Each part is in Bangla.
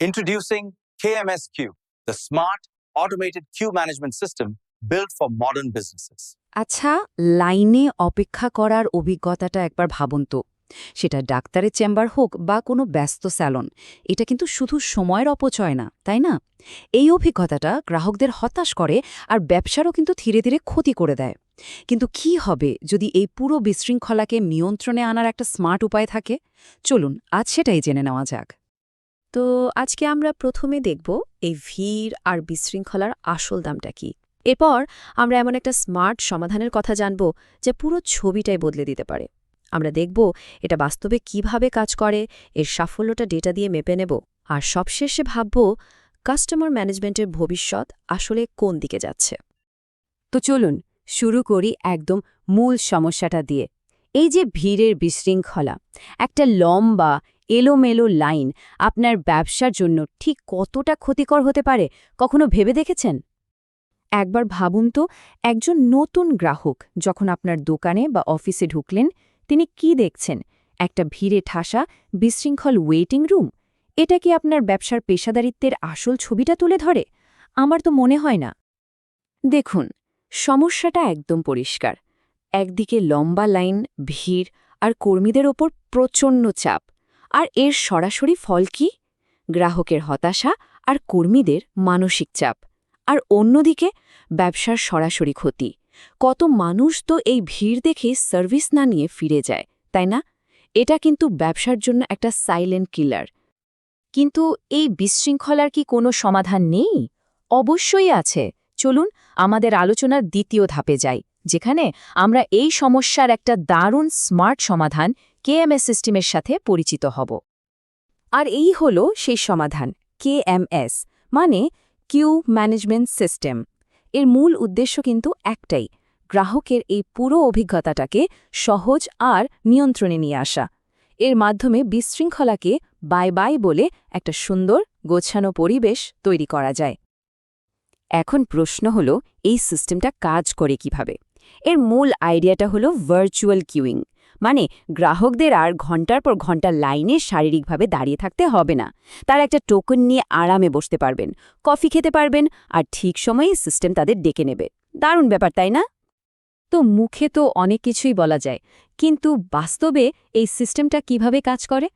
Introducing KMSQ, the smart automated queue management system built for modern businesses. আচ্ছা লাইনে অপেক্ষা করার অভিজ্ঞতাটা একবার ভাবুন তো। সেটা ডাক্তারের চেম্বার হোক বা কোনো ব্যস্ত স্যালন এটা কিন্তু শুধু সময়ের অপচয় না তাই না? এই অভিজ্ঞতাটা গ্রাহকদের হতাশ করে আর ব্যবসারও কিন্তু ধীরে ধীরে ক্ষতি করে দেয়। কিন্তু কি হবে যদি এই পুরো বিশৃঙ্খলাকে নিয়ন্ত্রণে আনার একটা স্মার্ট উপায় থাকে? চলুন আজ সেটাই জেনে নেওয়া যাক। তো আজকে আমরা প্রথমে দেখব এই ভিড় আর বিশৃঙ্খলার আসল দামটা কি। এরপর আমরা এমন একটা স্মার্ট সমাধানের কথা জানব যে পুরো ছবিটাই বদলে দিতে পারে। আমরা দেখব এটা বাস্তবে কীভাবে কাজ করে, এর সাফল্যটা ডেটা দিয়ে মেপে নেব, আর সবশেষে ভাবব কাস্টমার ম্যানেজমেন্টের ভবিষ্যৎ আসলে কোন দিকে যাচ্ছে। তো চলুন শুরু করি একদম মূল সমস্যাটা দিয়ে। এই যে ভিড়ের বিশৃঙ্খলা, একটা লম্বা এলোমেলো লাইন আপনার ব্যবসার জন্য ঠিক কতটা ক্ষতিকর হতে পারে কখনো ভেবে দেখেছেন? একবার ভাবুন তো, একজন নতুন গ্রাহক যখন আপনার দোকানে বা অফিসে ঢুকলেন, তিনি কি দেখছেন? একটা ভিড়ে ঠাসা, বিশৃঙ্খল ওয়েটিং রুম? এটা কি আপনার ব্যবসার পেশাদারিত্বের আসল ছবিটা তুলে ধরে? আমার তো মনে হয় না। দেখুন, সমস্যাটা একদম পরিষ্কার। একদিকে লম্বা লাইন, ভিড় আর কর্মীদের ওপর প্রচণ্ড চাপ। আর এর সরাসরি ফল কি? গ্রাহকের হতাশা আর কর্মীদের মানসিক চাপ। আর অন্যদিকে, ব্যবসার সরাসরি ক্ষতি। কত মানুষ তো এই ভিড় দেখে সার্ভিস না নিয়ে ফিরে যায়, তাই না? এটা কিন্তু ব্যবসার জন্য একটা সাইলেন্ট কিলার। কিন্তু এই বিশৃঙ্খলার কি কোনো সমাধান নেই? অবশ্যই আছে। চলুন, আমাদের আলোচনার দ্বিতীয় ধাপে যাই, যেখানে আমরা এই সমস্যার একটা দারুণ স্মার্ট সমাধান কেএমএস সিস্টেমের সাথে পরিচিত হব। আর এই হল সেই সমাধান, কেএমএস মানে কিউ ম্যানেজমেন্ট সিস্টেম। এর মূল উদ্দেশ্য কিন্তু একটাই, গ্রাহকের এই পুরো অভিজ্ঞতাটাকে সহজ আর নিয়ন্ত্রণে নিয়ে আসা। এর মাধ্যমে বিশৃঙ্খলাকে বাই বাই বলে একটা সুন্দর, গোছানো পরিবেশ তৈরি করা যায়। এখন প্রশ্ন হল, এই সিস্টেমটা কাজ করে কীভাবে? এর মূল আইডিয়াটা হলো ভার্চুয়াল কিউইং মানে গ্রাহকদের আর ঘণ্টার পর ঘণ্টা লাইনে শারীরিকভাবে দাঁড়িয়ে থাকতে হবে না। তার একটা টোকন নিয়ে আরামে বসতে পারবেন কফি খেতে পারবেন আর ঠিক সময়ে সিস্টেম তাদের ডেকে নেবে। দারুণ ব্যাপার, তাই না? তো মুখে তো অনেক কিছুই বলা যায়, কিন্তু বাস্তবে এই সিস্টেমটা কীভাবে কাজ করে?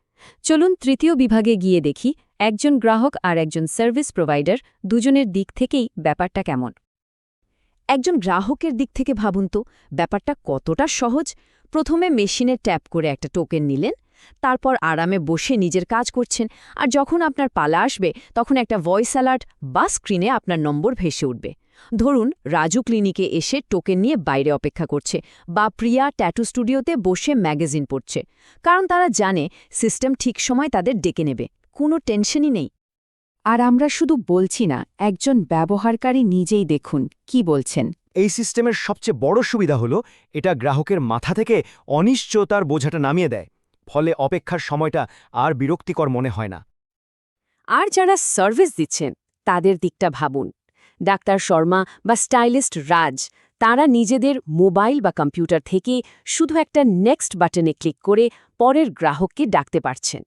চলুন তৃতীয় বিভাগে গিয়ে দেখি একজন গ্রাহক আর একজন সার্ভিস প্রোভাইডার দুজনের দিক থেকেই ব্যাপারটা কেমন। একজন গ্রাহকের দিক থেকে ভাবুন তো, ব্যাপারটা কতটা সহজ। প্রথমে মেশিনে ট্যাপ করে একটা টোকেন নিলেন, তারপর আরামে বসে নিজের কাজ করছেন, আর যখন আপনার পালা আসবে, তখন একটা ভয়েস অ্যালার্ট বা স্ক্রিনে আপনার নম্বর ভেসে উঠবে। ধরুন, রাজু ক্লিনিকে এসে টোকেন নিয়ে বাইরে অপেক্ষা করছে বা প্রিয়া ট্যাটু স্টুডিওতে বসে ম্যাগাজিন পড়ছে। কারণ তারা জানে, সিস্টেম ঠিক সময় তাদের ডেকে নেবে। কোনো টেনশনই নেই। আর আমরা শুধু বলছি না, একজন ব্যবহারকারী নিজেই দেখুন, কি বলছেন। এই সিস্টেমের সবচেয়ে বড় সুবিধা হলো, এটা গ্রাহকের মাথা থেকে অনিশ্চয়তার বোঝাটা নামিয়ে দেয়, ফলে অপেক্ষার সময়টা আর বিরক্তিকর মনে হয় না। আর যারা সার্ভিস দিচ্ছেন, তাদের দিকটা ভাবুন। ডাক্তার শর্মা বা স্টাইলিস্ট রাজ, তারা নিজেদের মোবাইল বা কম্পিউটার থেকে শুধু একটা নেক্সট বাটনে ক্লিক করে পরের গ্রাহককে ডাকতে পারছেন।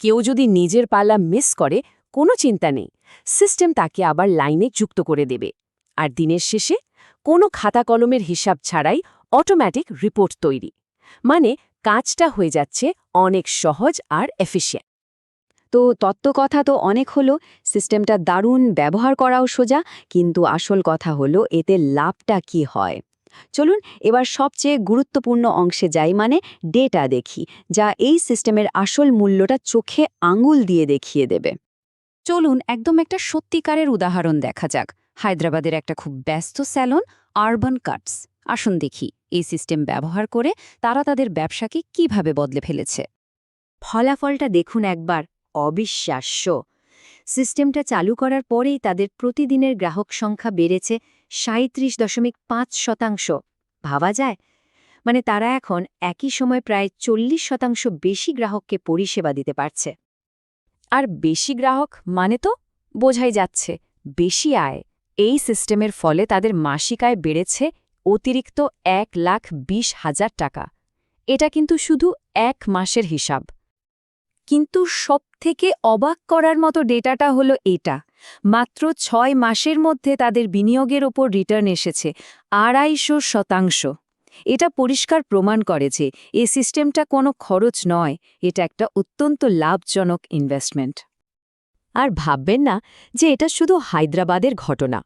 কেউ যদি নিজের পাল্লা মিস করে, কোনো চিন্তা নেই, সিস্টেম তাকে আবার লাইনে যুক্ত করে দেবে। আর দিনের শেষে কোনো খাতা কলমের হিসাব ছাড়াই অটোম্যাটিক রিপোর্ট তৈরি। মানে কাজটা হয়ে যাচ্ছে অনেক সহজ আর এফিশিয়েন্ট তো তত্ত্বকথা তো অনেক হলো সিস্টেমটা দারুণ ব্যবহার করাও সোজা, কিন্তু আসল কথা হলো এতে লাভটা কি হয়। চলুন এবার সবচেয়ে গুরুত্বপূর্ণ অংশে যাই মানে ডেটা দেখি, যা এই সিস্টেমের আসল মূল্যটা চোখে আঙুল দিয়ে দেখিয়ে দেবে। চলুন একদম একটা সত্যিকারের উদাহরণ দেখা যাক। হায়দ্রাবাদের একটা খুব ব্যস্ত স্যালন, আরবান কাটস। আসুন দেখি এই সিস্টেম ব্যবহার করে তারা তাদের ব্যবসাকে কীভাবে বদলে ফেলেছে। ফলাফলটা দেখুন একবার, অবিশ্বাস্য। সিস্টেমটা চালু করার পরেই তাদের প্রতিদিনের গ্রাহক সংখ্যা বেড়েছে সাঁত্রিশ দশমিক পাঁচ শতাংশ। ভাবা যায়? মানে তারা এখন একই সময় প্রায় চল্লিশ শতাংশ বেশি গ্রাহককে পরিষেবা দিতে পারছে। আর বেশি গ্রাহক মানে তো বোঝাই যাচ্ছে, বেশি আয়। এই সিস্টেমের ফলে তাদের মাসিক আয় বেড়েছে অতিরিক্ত এক লাখ বিশ হাজার টাকা। এটা কিন্তু শুধু এক মাসের হিসাব। কিন্তু সবথেকে অবাক করার মতো ডেটাটা হলো এটা। মাত্র ছয় মাসের মধ্যে তাদের বিনিয়োগের ওপর রিটার্ন এসেছে আড়াইশো শতাংশ। এটা পরিষ্কার প্রমাণ করে যে এ সিস্টেমটা কোনো খরচ নয়, এটা একটা অত্যন্ত লাভজনক ইনভেস্টমেন্ট আর ভাববেন না যে এটা শুধু হায়দ্রাবাদের ঘটনা।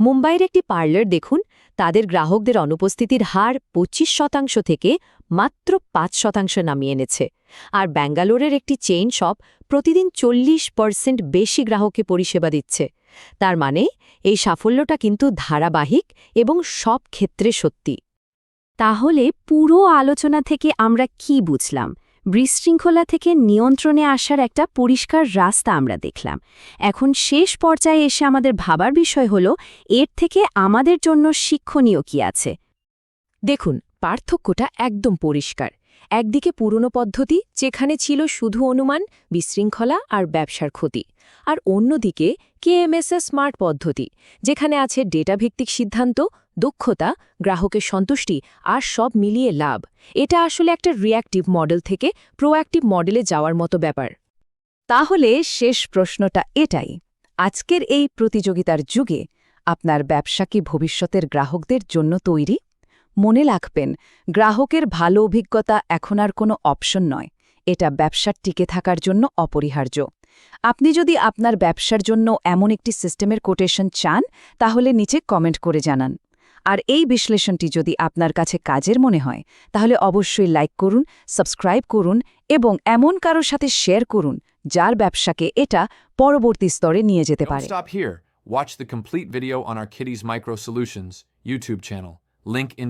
মুম্বাইয়ের একটি পার্লার দেখুন, তাদের গ্রাহকদের অনুপস্থিতির হার ২৫ শতাংশ থেকে মাত্র পাঁচ শতাংশ নামিয়ে এনেছে। আর ব্যাঙ্গালোরের একটি চেইন শপ প্রতিদিন চল্লিশ পার্সেন্ট বেশি গ্রাহককে পরিষেবা দিচ্ছে। তার মানে এই সাফল্যটা কিন্তু ধারাবাহিক এবং সব ক্ষেত্রে সত্যি। তাহলে পুরো আলোচনা থেকে আমরা কি বুঝলাম? বিশৃঙ্খলা থেকে নিয়ন্ত্রণে আসার একটা পরিষ্কার রাস্তা আমরা দেখলাম। এখন শেষ পর্যায়ে এসে আমাদের ভাবার বিষয় হল, এর থেকে আমাদের জন্য শিক্ষণীয় কি আছে? দেখুন, পার্থক্যটা একদম পরিষ্কার। একদিকে পুরনো পদ্ধতি, যেখানে ছিল শুধু অনুমান, বিশৃঙ্খলা আর ব্যবসার ক্ষতি। আর অন্যদিকে কেএমএসএস স্মার্ট পদ্ধতি, যেখানে আছে ডেটাভিত্তিক সিদ্ধান্ত দক্ষতা, গ্রাহকের সন্তুষ্টি আর সব মিলিয়ে লাভ। এটা আসলে একটা রিয়্যাক্টিভ মডেল থেকে প্রোঅ্যাক্টিভ মডেলে যাওয়ার মতো ব্যাপার। তাহলে শেষ প্রশ্নটা এটাই। আজকের এই প্রতিযোগিতার যুগে আপনার ব্যবসা কি ভবিষ্যতের গ্রাহকদের জন্য তৈরি? মনে রাখবেন, গ্রাহকের ভালো অভিজ্ঞতা এখন আর কোনো অপশন নয়। এটা ব্যবসার টিকে থাকার জন্য অপরিহার্য। আপনি যদি আপনার ব্যবসার জন্য এমন একটি সিস্টেমের কোটেশন চান, তাহলে নিচে কমেন্ট করে জানান। আর এই বিশ্লেষণটি যদি আপনার কাছে কাজের মনে হয় তাহলে অবশ্যই লাইক করুন সাবস্ক্রাইব করুন এবং এমন কারোর সাথে শেয়ার করুন যার ব্যবসাকে এটা পরবর্তী স্তরে নিয়ে যেতে পারে। Watch the complete video on our kiddies YouTube channel link in